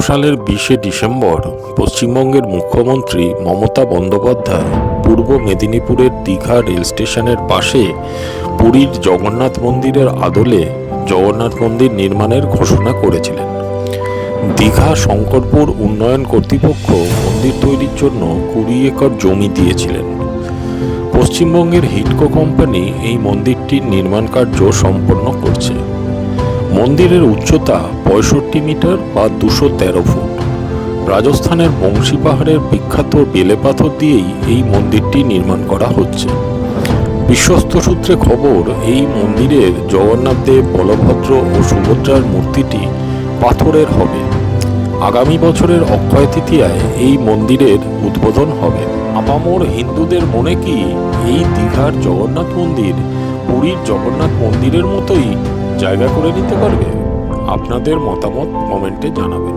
সালের বিশে ডিসেম্বর পশ্চিমবঙ্গের মুখ্যমন্ত্রী মমতা বন্দ্যোপাধ্যায় পূর্ব মেদিনীপুরের দীঘা রেল স্টেশনের পাশে পুরীর জগন্নাথ মন্দিরের আদলে জগন্নাথ মন্দির নির্মাণের ঘোষণা করেছিলেন। দীঘা শঙ্করপুর উন্নয়ন কর্তৃপক্ষ মন্দির তৈরির জন্য কুড়ি একর জমি দিয়েছিলেন। পশ্চিমবঙ্গের হিটকো কোম্পানি এই মন্দিরটির নির্মাণ কার্য সম্পন্ন করছে। মন্দিরের উচ্চতা পঁয়ষট্টি মিটার বা দুশো তেরো ফুট। রাজস্থানের বংশী পাহাড়ের বিখ্যাত বেলে পাথর দিয়েই এই মন্দিরটি নির্মাণ করা হচ্ছে। বিশ্বস্ত সূত্রে খবর, এই মন্দিরের জগন্নাথ দেব, বলভদ্র ও সুভদ্রার মূর্তিটি পাথরের হবে। আগামী বছরের অক্ষয় তৃতীয়ায় এই মন্দিরের উদ্বোধন হবে। আপামর হিন্দুদের মনে কি এই দীঘার জগন্নাথ মন্দির পুরীর জগন্নাথ মন্দিরের মতোই জায়গা করে নিতে পারবে? আপনাদের মতামত কমেন্টে জানাবেন।